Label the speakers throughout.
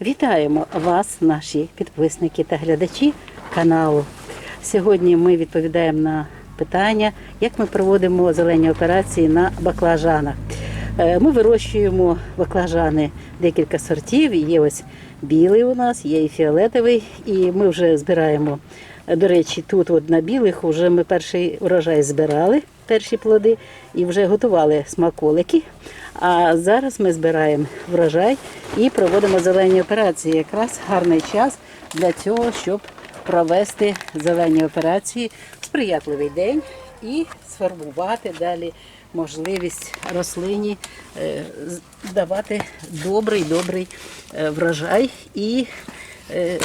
Speaker 1: Вітаємо вас, наші підписники та глядачі каналу. Сьогодні ми відповідаємо на питання, як ми проводимо зелені операції на баклажанах. Е, Ми вирощуємо баклажани декілька сортів. Є ось білий у нас, є і фіолетовий, і ми вже збираємо. До речі, тут от на білих вже ми перший урожай збирали, перші плоди, і вже готували смаколики. А зараз ми збираємо врожай і проводимо зелені операції. Якраз гарний час для цього, щоб провести зелені операції в сприятливий день і сформувати далі можливість рослині е, давати добрий добрий е, врожай і е,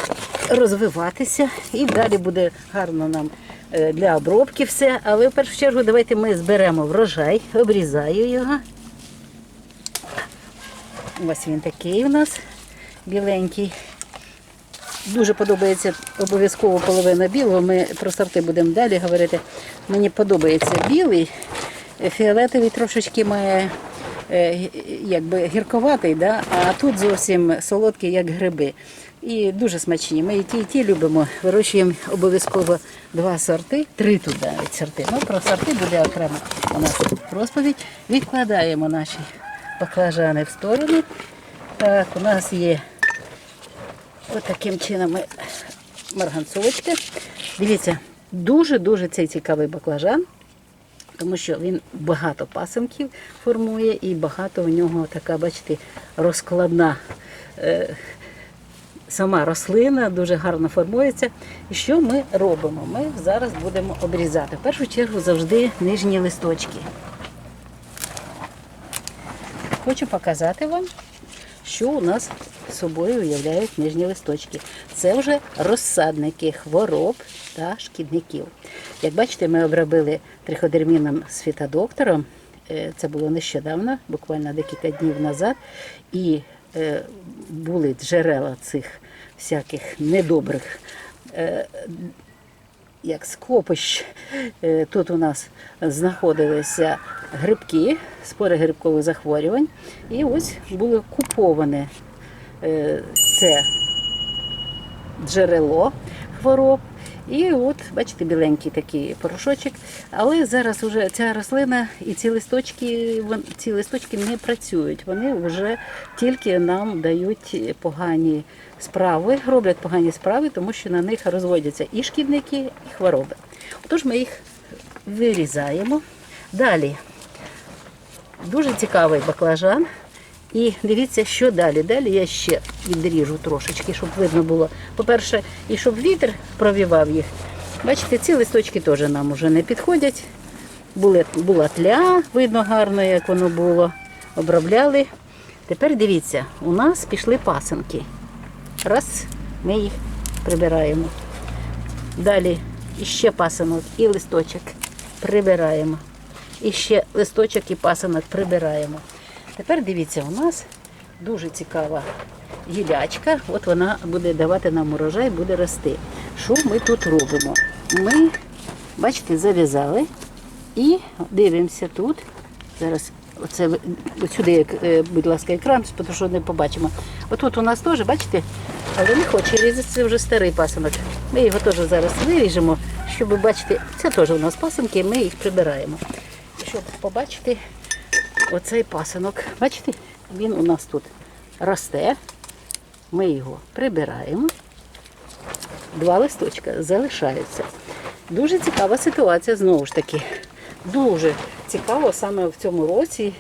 Speaker 1: розвиватися. І далі буде гарно нам е, для обробки все. Але в першу чергу давайте ми зберемо врожай, обрізаю його. Ось він такий у нас біленький. Дуже подобається обов'язково половина білого. Ми про сорти будемо далі говорити. Мені подобається білий, фіолетовий трошечки має е, якби гірковатий, да? а тут зовсім солодкий, як гриби. І дуже смачні. Ми і ті, і ті любимо. Вирощуємо обов'язково два сорти, три тут навіть сорти. Ну, про сорти буде окремо у нас розповідь. Відкладаємо наші баклажани в сторону. Так, у нас є таким чином марганцовочки. Дивіться, дуже-дуже цей цікавий баклажан, тому що він багато пасинків формує і багато у нього така, бачите, розкладна е, сама рослина, дуже гарно формується. І що ми робимо? Ми зараз будемо обрізати. В першу чергу завжди нижні листочки. Хочу показати вам, що у нас собою уявляють нижні листочки. Це вже розсадники хвороб та шкідників. Як бачите, ми обробили триходерміном з фітодоктором. Е, Це було нещодавно, буквально декілька днів назад. І були джерела цих всяких недобрих е, як скопищ. Е, Тут у нас знаходилися грибки, спори грибкових захворювань. І ось було куповане е, це джерело хвороб. І от, бачите, біленький такий порошочок. Але зараз вже ця рослина і ці листочки, ці листочки не працюють. Вони вже тільки нам дають погані справи, роблять погані справи, тому що на них розводяться і шкідники, і хвороби. Отож ми їх вирізаємо. Далі дуже цікавий баклажан. І дивіться, що далі. Далі я ще відріжу трошечки, щоб видно було. По-перше, і щоб вітер провівав їх. Бачите, ці листочки теж нам вже не підходять. Були, була тля, видно гарно, як воно було. Обробляли. Тепер дивіться, у нас пішли пасинки. Раз, ми їх прибираємо. Далі іще пасинок і листочок прибираємо. І ще листочок і пасинок прибираємо. Тепер дивіться, у нас дуже цікава гілячка. От вона буде давати нам урожай, буде рости. Що ми тут робимо? Ми, бачите, зав'язали і дивимося тут. Зараз оце сюди, е, будь ласка, екран, тому що не побачимо. Отут у нас теж, бачите, але не хоче різати, це вже старий пасинок. Ми його теж зараз виріжемо, щоб ви бачите, це теж у нас пасинки, ми їх прибираємо. Щоб побачити оцей пасинок, бачите, він у нас тут росте. Ми його прибираємо. Два листочка залишаються. Дуже цікава ситуація знову ж таки. Дуже цікаво саме в цьому році.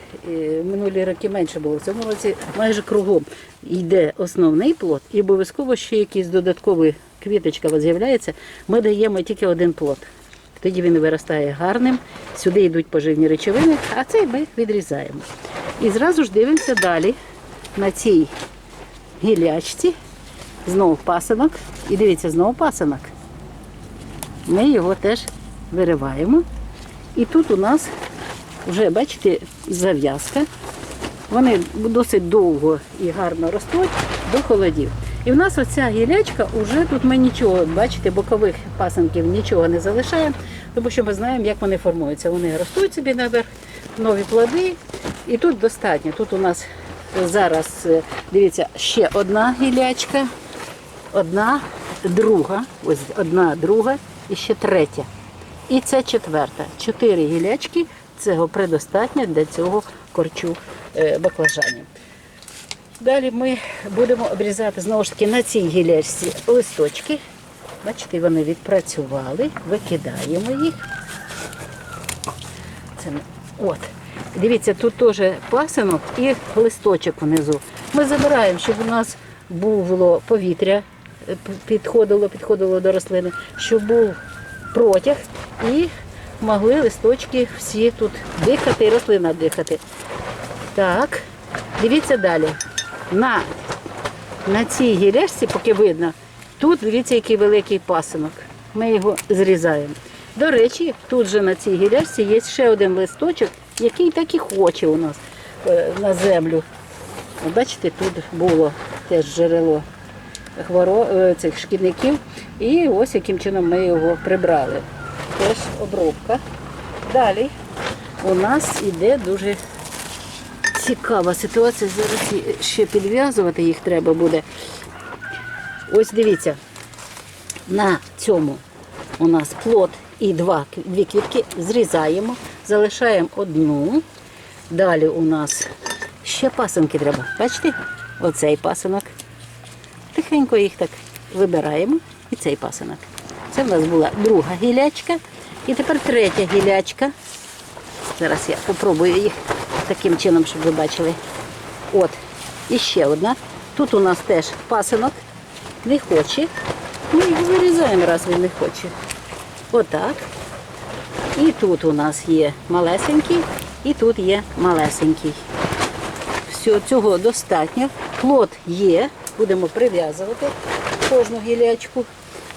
Speaker 1: Минулі роки менше було. В цьому році майже кругом йде основний плод, і обов'язково ще якийсь додатковий квіточка з'являється. Ми даємо тільки один плод. Тоді він виростає гарним, сюди йдуть поживні речовини, а цей ми відрізаємо. І зразу ж дивимося далі на цій гілячці. Знову пасинок. І дивіться, знову пасинок. Ми його теж вириваємо. І тут у нас вже, бачите, зав'язка. Вони досить довго і гарно ростуть до холодів. І в нас оця гілячка, вже тут ми нічого, бачите, бокових пасинків нічого не залишаємо, тому що ми знаємо, як вони формуються. Вони ростуть собі наверх, нові плоди. І тут достатньо. Тут у нас зараз, е, дивіться, ще одна гілячка, одна, друга, ось одна, друга і ще третя. І це четверта. Чотири гілячки цього предостатньо для цього корчу е, баклажанів. Далі ми будемо обрізати знову ж таки на цій гілячці листочки. Бачите, вони відпрацювали, викидаємо їх. Це, от. Дивіться, тут теж пасинок і листочок внизу. Ми забираємо, щоб у нас було повітря, е, підходило, підходило до рослини, щоб був протяг і могли листочки всі тут дихати і рослина дихати. Так, дивіться далі. На, на цій гілячці, поки видно, тут дивіться, який великий пасинок. Ми його зрізаємо. До речі, тут же на цій гілячці є ще один листочок, який так і хоче у нас е, на землю. Бачите, тут було теж джерело хворо... е, цих шкідників. І ось яким чином ми його прибрали. Теж обробка. Далі у нас іде дуже цікава ситуація. Зараз ще підв'язувати їх треба буде. Ось дивіться, на цьому у нас плод і два, дві квітки зрізаємо, залишаємо одну. Далі у нас ще пасинки треба. Бачите? Оцей пасинок. Тихенько їх так вибираємо. І цей пасинок. Це в нас була друга гілячка. І тепер третя гілячка. Зараз я попробую їх таким чином, щоб ви бачили. От, і ще одна. Тут у нас теж пасинок. Не хоче. Ми їх вирізаємо, раз він не хоче. Отак. І тут у нас є малесенький, і тут є малесенький. Все, цього достатньо. Плод є. Будемо прив'язувати кожну гілячку.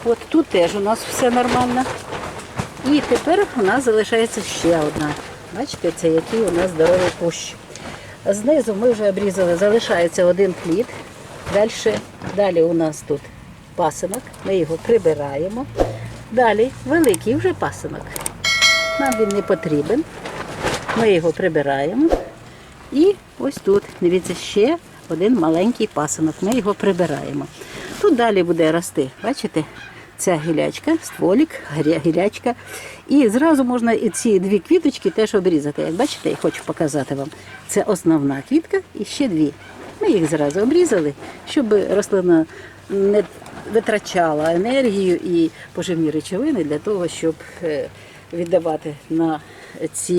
Speaker 1: От тут теж у нас все нормально. І тепер у нас залишається ще одна. Бачите, це який у нас здоровий кущ. Знизу ми вже обрізали, залишається один плід. Далі, далі у нас тут пасинок, ми його прибираємо. Далі великий вже пасинок. Нам він не потрібен. Ми його прибираємо. І ось тут, дивіться, ще один маленький пасинок. Ми його прибираємо. Тут далі буде рости, бачите? Ця гілячка, стволік, гілячка. І зразу можна і ці дві квіточки теж обрізати. Як бачите, я хочу показати вам. Це основна квітка і ще дві. Ми їх зразу обрізали, щоб рослина не витрачала енергію і поживні речовини для того, щоб е, віддавати на ці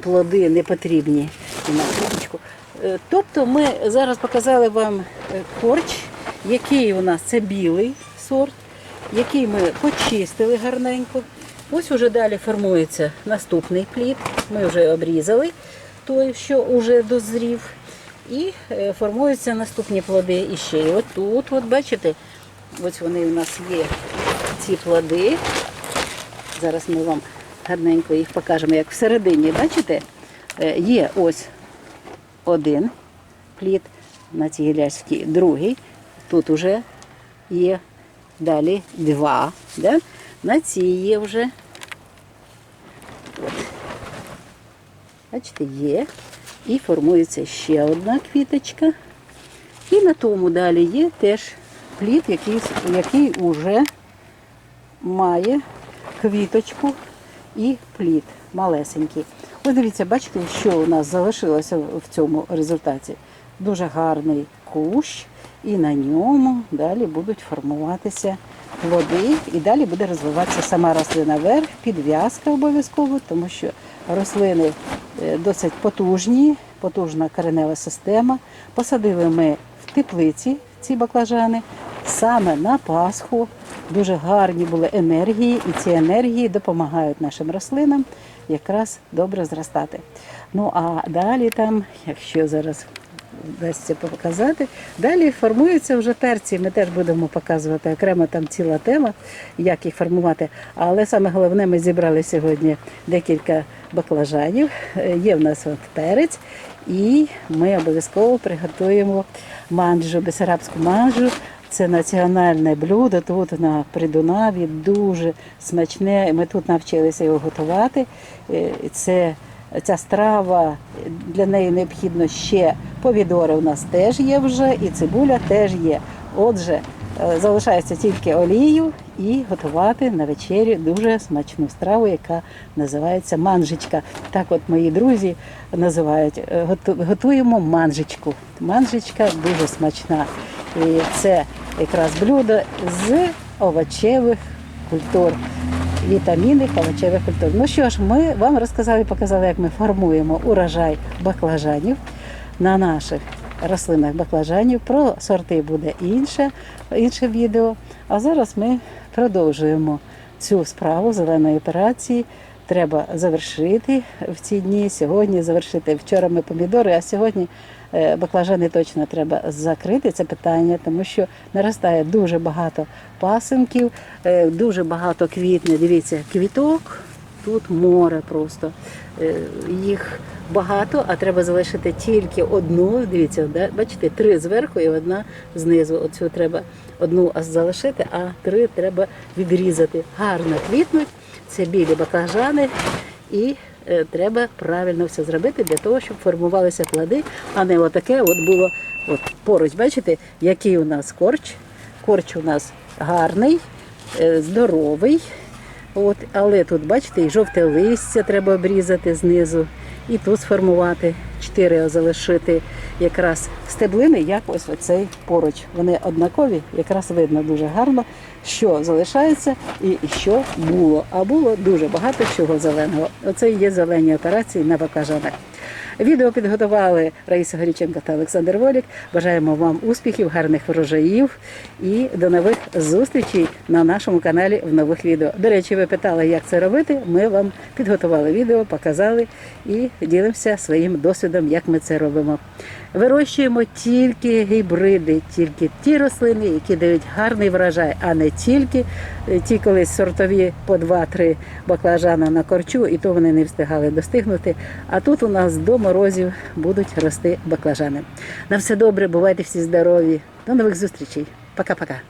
Speaker 1: плоди непотрібні на квіточку. Е, Тобто ми зараз показали вам е, корч, який у нас це білий сорт, який ми почистили гарненько. Ось уже далі формується наступний плід. Ми вже обрізали той, що вже дозрів. І е, формуються наступні плоди і ще. І от тут, от бачите, ось вони у нас є ці плоди. Зараз ми вам гарненько їх покажемо, як всередині, бачите, Е, є ось один плід на цій гілячці, другий. Тут вже є далі два. Да? На цій є вже. От. Бачите, є. І формується ще одна квіточка. І на тому далі є теж плід, який, який вже має квіточку і плід малесенький. Ось дивіться, бачите, що у нас залишилося в цьому результаті. Дуже гарний кущ, і на ньому далі будуть формуватися плоди, і далі буде розвиватися сама рослина вверх, підв'язка обов'язково, тому що рослини е, досить потужні, потужна коренева система. Посадили ми в теплиці ці баклажани саме на Пасху. Дуже гарні були енергії, і ці енергії допомагають нашим рослинам якраз добре зростати. Ну а далі там, якщо зараз вдасться показати, далі формуються вже перці. Ми теж будемо показувати окремо там ціла тема, як їх формувати. Але саме головне, ми зібрали сьогодні декілька баклажанів. Е, Є в нас от перець, і ми обов'язково приготуємо манджу, бесарабську манджу. Це національне блюдо тут на Придунаві, дуже смачне. Ми тут навчилися його готувати. Е, Це ця страва для неї необхідно ще помідори. У нас теж є вже, і цибуля теж є. Отже, е, залишається тільки олію і готувати на вечерю дуже смачну страву, яка називається манжичка. Так, от мої друзі називають. Е, Готуємо манжичку. Манжичка дуже смачна. І це якраз блюдо з овочевих культур вітамінних овочевих культур. Ну що ж, ми вам розказали, показали, як ми формуємо урожай баклажанів на наших рослинах баклажанів. Про сорти буде інше, інше відео. А зараз ми продовжуємо цю справу зеленої операції. Треба завершити в ці дні. Сьогодні завершити. Вчора ми помідори, а сьогодні баклажани точно треба закрити це питання, тому що наростає дуже багато пасинків, е, дуже багато квітне. Дивіться, квіток тут море просто. Е, Їх багато, а треба залишити тільки одну. Дивіться, бачите, три зверху і одна знизу. Оцю треба одну залишити, а три треба відрізати. Гарно квітнуть. Це білі баклажани і е, треба правильно все зробити для того, щоб формувалися плоди, а не отаке от було от поруч. Бачите, який у нас корч. Корч у нас гарний, е, здоровий. От, але тут, бачите, і жовте листя треба обрізати знизу, і тут сформувати чотири залишити якраз стеблини, як ось оцей поруч. Вони однакові, якраз видно дуже гарно, що залишається і що було. А було дуже багато чого зеленого. Оце є зелені операції на баклажанах. Відео підготували Раїса Горіченко та Олександр Волік. Бажаємо вам успіхів, гарних врожаїв і до нових зустрічей на нашому каналі в нових відео. До речі, ви питали, як це робити. Ми вам підготували відео, показали і ділимося своїм досвідом, як ми це робимо. Вирощуємо тільки гібриди, тільки ті рослини, які дають гарний врожай, а не тільки ті колись сортові по 2-3 баклажана на корчу, і то вони не встигали достигнути. А тут у нас до морозів будуть рости баклажани. На все добре, бувайте всі здорові. До нових зустрічей. Пока-пока.